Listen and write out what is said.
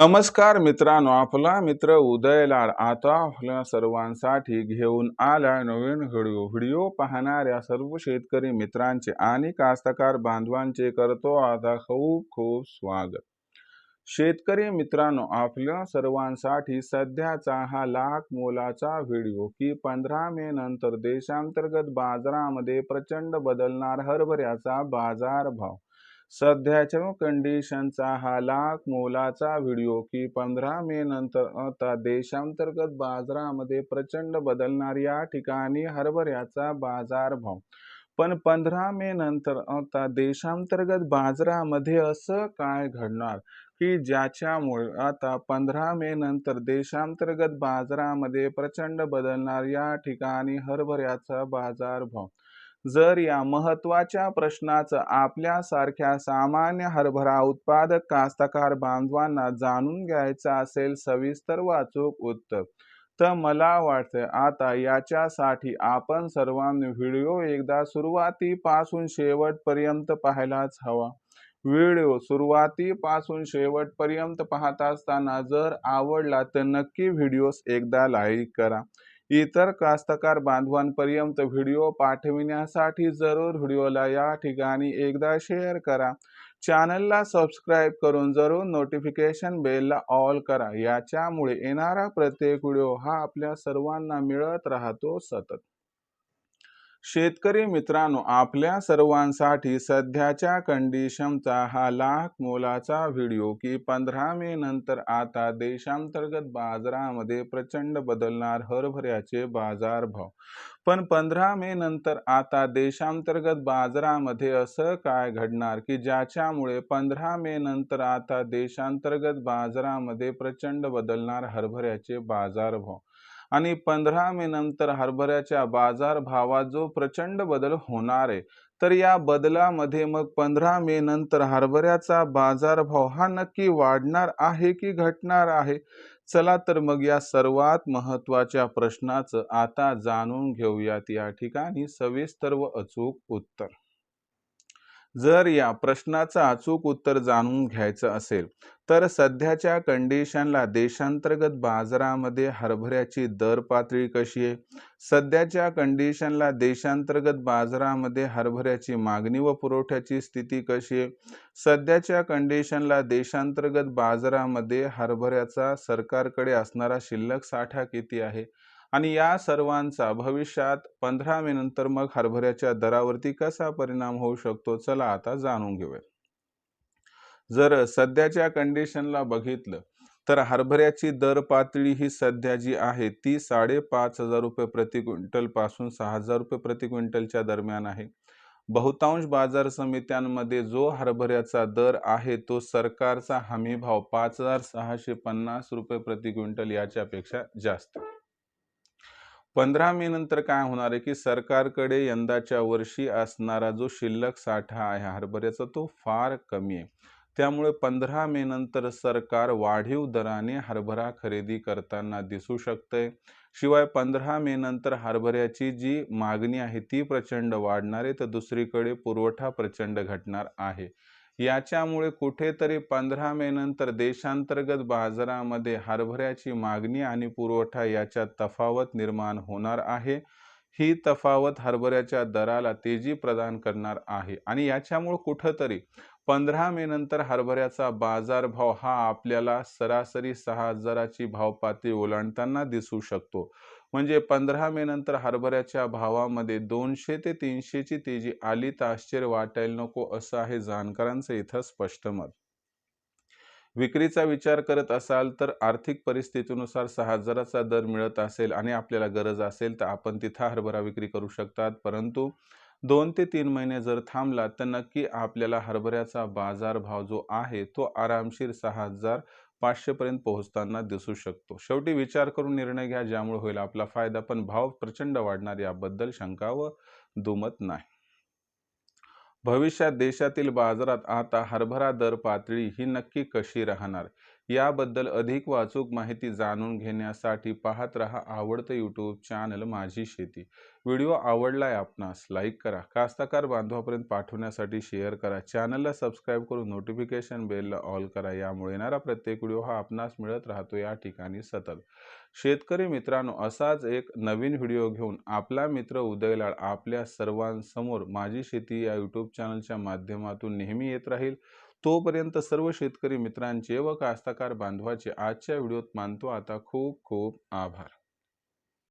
नमस्कार मित्रांनो आपला मित्र उदय लाड आता आपल्या सर्वांसाठी घेऊन आला नवीन व्हिडिओ. व्हिडिओ पाहणाऱ्या सर्व शेतकरी मित्रांचे आणि कास्तकार बांधवांचे करतो आता खूप खूप स्वागत. शेतकरी मित्रांनो आपल्या सर्वांसाठी सध्याचा हा लाख मोलाचा व्हिडिओ की पंधरा मे नंतर देशांतर्गत बाजारामध्ये प्रचंड बदलणार हरभऱ्याचा बाजारभाव. सध्याच्या कंडिशनचा हा लाख मोलाचा व्हिडिओ की पंधरा मे नंतर आता देशांतर्गत बाजारामध्ये प्रचंड बदलणार या ठिकाणी हरभऱ्याचा बाजारभाव. पण पंधरा मे नंतर आता देशांतर्गत बाजारामध्ये असं काय घडणार? की ज्याच्यामुळे आता पंधरा मे नंतर देशांतर्गत बाजारामध्ये प्रचंड बदलणार या ठिकाणी हरभऱ्याचा बाजारभाव. जर या महत्त्वाच्या प्रश्नाचं आपल्यासारख्या सामान्य हरभरा उत्पादक कास्तकार बांधवांना जाणून घ्यायचं असेल सविस्तर वाचूक उत्तर. तर मला वाटतं आता याच्यासाठी आपण सर्वांनी व्हिडिओ एकदा सुरुवातीपासून शेवटपर्यंत पाहायलाच हवा. व्हिडिओ सुरुवातीपासून शेवटपर्यंत पाहत असताना जर आवडला तर नक्की व्हिडिओस एकदा लाईक करा. इतर कास्तकार बांधवांपर्यंत व्हिडिओ पाठविण्यासाठी जरूर व्हिडिओला या ठिकाणी एकदा शेअर करा. चॅनलला सबस्क्राईब करून जरूर नोटिफिकेशन बेलला ऑल करा. याच्यामुळे येणारा प्रत्येक व्हिडिओ हा आपल्या सर्वांना मिळत राहतो सतत. शेतकरी मित्रांनो आपल्या सर्वांसाठी सध्याच्या कंडिशनचा हा लाख मोलाचा व्हिडिओ की पंधरा मे नंतर आता देशांतर्गत बाजारामध्ये प्रचंड बदलणार हरभऱ्याचे बाजारभाव. पण पंधरा मे नंतर आता देशांतर्गत बाजारामध्ये असं काय घडणार की ज्याच्यामुळे पंधरा मे नंतर आता देशांतर्गत बाजारामध्ये प्रचंड बदलणार हरभऱ्याचे बाजारभाव? आणि पंधरा मे नंतर हरभऱ्याच्या बाजारभावात जो प्रचंड बदल होणार आहे तर या बदलामध्ये मग पंधरा मे नंतर हरभऱ्याचा बाजारभाव हा नक्की वाढणार आहे की घटणार आहे? चला तर मग या सर्वात महत्त्वाच्या प्रश्नाचं आता जाणून घेऊयात. या ठिकाणी सविस्तर व अचूक उत्तर. जर या प्रश्नाचं अचूक उत्तर जाणून घ्यायचं असेल तर सध्याच्या कंडिशनला देशांतर्गत बाजारामध्ये हरभऱ्याची दर पातळी कशी आहे? सध्याच्या कंडिशनला देशांतर्गत बाजारामध्ये हरभऱ्याची मागणी व पुरवठ्याची स्थिती कशी आहे? सध्याच्या कंडिशनला देशांतर्गत बाजारामध्ये हरभऱ्याचा सरकारकडे असणारा शिल्लक साठा किती आहे? आणि या सर्वांचा भविष्यात पंधरा मे नंतर मग हरभऱ्याच्या दरावरती कसा परिणाम होऊ शकतो चला आता जाणून घेऊया. जर सध्याच्या कंडिशनला बघितलं तर हरभऱ्याची दर पातळी ही सध्या जी आहे ती साडेपाच हजार रुपये प्रति क्विंटलपासून सहा हजार रुपये प्रति क्विंटलच्या दरम्यान आहे. बहुतांश बाजार समित्यांमध्ये जो हरभऱ्याचा दर आहे तो सरकारचा हमी भाव पाच हजार सहाशे पन्नास रुपये प्रति क्विंटल याच्यापेक्षा जास्त. पंधरा मे नंतर काय होणार आहे की सरकारकडे यंदाच्या वर्षी असणारा जो शिल्लक साठा आहे हरभऱ्याचा तो फार कमी आहे. त्यामुळे पंधरा मे नंतर सरकार वाढीव दराने हरभरा खरेदी करताना दिसू शकते शिवाय पंधरा मे नंतर हरभऱ्याची जी मागणी आहे ती प्रचंड वाढणार आहे. तर दुसरीकडे पुरवठा प्रचंड घटणार आहे. याच्यामुळे कुठेतरी पंधरा मे नंतर देशांतर्गत बाजारामध्ये हरभऱ्याची मागणी आणि पुरवठा याच्यात तफावत निर्माण होणार आहे. ही तफावत हरभऱ्याच्या दराला तेजी प्रदान करणार आहे आणि याच्यामुळे कुठंतरी पंधरा मे नंतर हरभऱ्याचा बाजारभाव हा आपल्याला सरासरी सहा हजाराची भावपातळी ओलांडताना दिसू शकतो. म्हणजे पंधरा मे नंतर हरभऱ्याच्या भावामध्ये दोनशे ते तीनशेची तेजी आली तर आश्चर्य वाटायला नको असं आहे जाणकारांचं इथं स्पष्ट मत. विक्रीचा विचार करत असाल तर आर्थिक परिस्थितीनुसार सहा हजाराचा दर मिळत असेल आणि आपल्याला गरज असेल तर आपण तिथं हरभरा विक्री करू शकतात. परंतु दोन ते तीन महिने जर थांबला तर नक्की आपल्याला हरभऱ्याचा बाजारभाव जो आहे तो आरामशीर सहा हजार पाचशेपर्यंत पोहोचताना दिसू शकतो. शेवटी विचार करून निर्णय घ्या ज्यामुळे होईल आपला फायदा. पण भाव प्रचंड वाढणार याबद्दल शंका व दुमत नाही. भविष्यात देशातील बाजारात आता हरभरा दर पातळी ही नक्की कशी राहणार? याबद्दल अधिक वाचूक माहिती जाणून घेण्यासाठी पाहत रहा आवडतं यूट्यूब चॅनल माझी शेती. व्हिडिओ आवडलाय आपणास लाईक करा. कास्तकार बांधवापर्यंत पाठवण्यासाठी शेअर करा. चॅनलला सबस्क्राईब करून नोटिफिकेशन बेलला ऑल करा. यामुळे येणारा प्रत्येक व्हिडिओ हा आपणास मिळत राहतो या ठिकाणी सतत. शेतकरी मित्रांनो असाच एक नवीन व्हिडिओ घेऊन आपला मित्र उदयलाळ आपल्या सर्वांसमोर माझी शेती या यूट्यूब चॅनलच्या माध्यमातून नेहमी येत राहील. तोपर्यंत सर्व शेतकरी मित्रांचे व कास्तकार बांधवाचे आजच्या व्हिडिओत मानतो आता खूप खूप आभार.